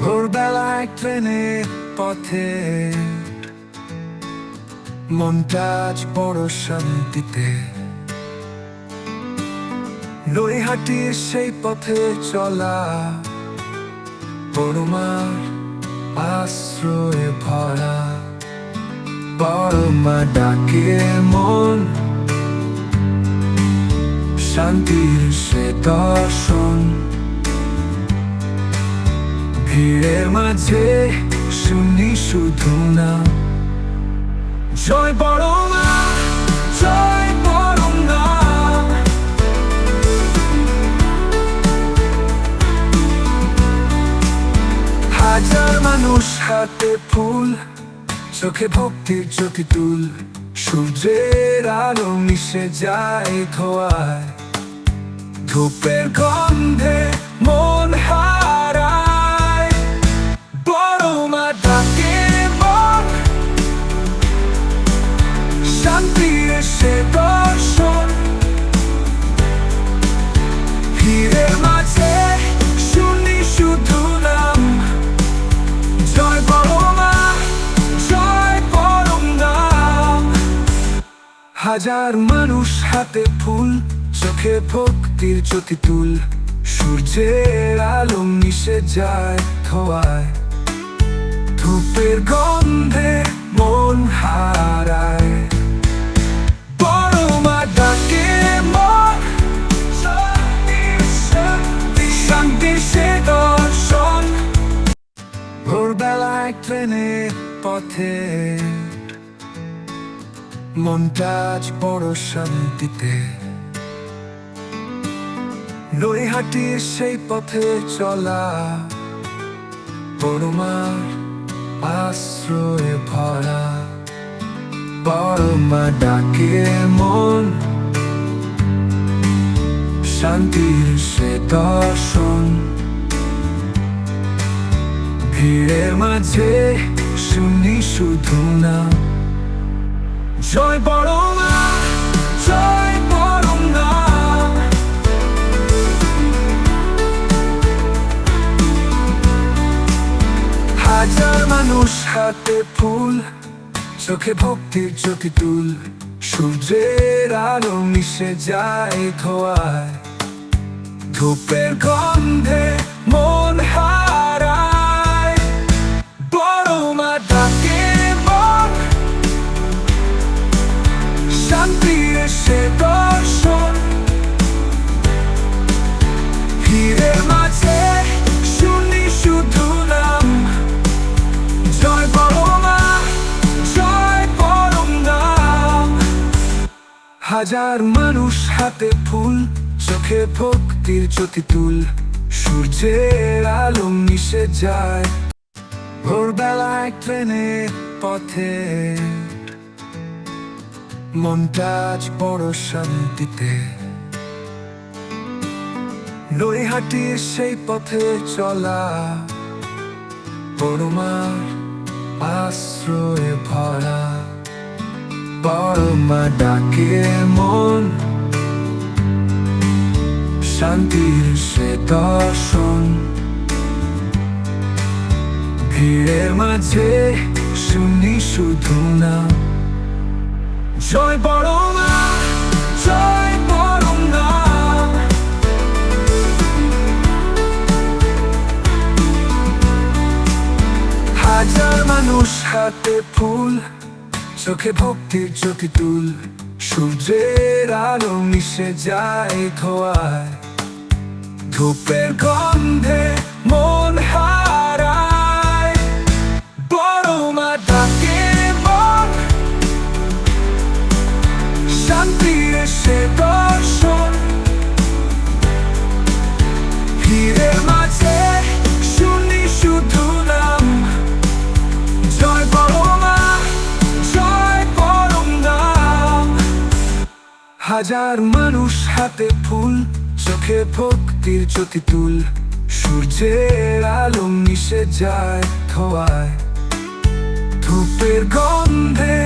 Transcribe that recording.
ভোরবেলায় ট্রেনের পথে। মনটা আজ বড় শান্তিতে। নৈহাটির সেই পথে চলা। বড়মার আশ্রয়ে ভরা। বড়মা ডাকে মন। শান্তির সে দর্শন। ভিড়ের মাঝে শুনি শুধু না। জয় বড় মা জয় বড় হাজার মানুষ হাতে ফুল, চোখে ভক্তির জ্যোতি তুল। সূর্যের আলো মিশে যায় ধোয়ায়। ধূপের গন্ধে মন হাজার মানুষ হাতে ফুল, চোখে ভক্তির জ্যোতি তুল। সূর্যের আলো মিশে যায় ধোয়ায়। ধূপের গন্ধে মন হারায়। বড় ডাকে মন শান্তি সে দর্শন। ভোরবেলায় ট্রেনের পথে মনটা বড় শান্তিতে। নৈহাটির সেই পথে চলা। বড়মার আশ্রয়ে ভরা। বড়মা ডাকে মন। শান্তির সে দর্শন। ভিড়ের মাঝে শুনি শুধু না। জয় বড় হাজার মানুষ হাতে ফুল, চোখে ভক্তির জ্যোতি তুল। সূর্যের আলো মিশে যায় ধোয়ায়। ধূপের গন্ধে হাজার মানুষ হাতে ফুল, চোখে ভক্তির জ্যোতি তুল। সূর্যের আলো মিশে যায়। ভোরবেলায় ট্রেনের পথে। মনটা বড় শান্তিতে। নৈহাটির সেই পথে চলা বড়মার আশ্রয়ে ভরা। বড়মা ডাকে মন, শান্তির সে দর্শন। ভিড়ের মাঝে শুনি শুধু না জয় বড় মা জয় বড় মা হাজার মানুষ হাতে ফুল, চোখে ভক্তির জ্যোতি তুল। সূর্যের আলো মিশে যায় ধোয়ায়। ধূপের গন্ধে মন হাজার মানুষ হাতে ফুল, চোখে ভক্তির জ্যোতি তুল। সূর্যের আলো মিশে যায় ধোয়ায়। ধূপের গন্ধে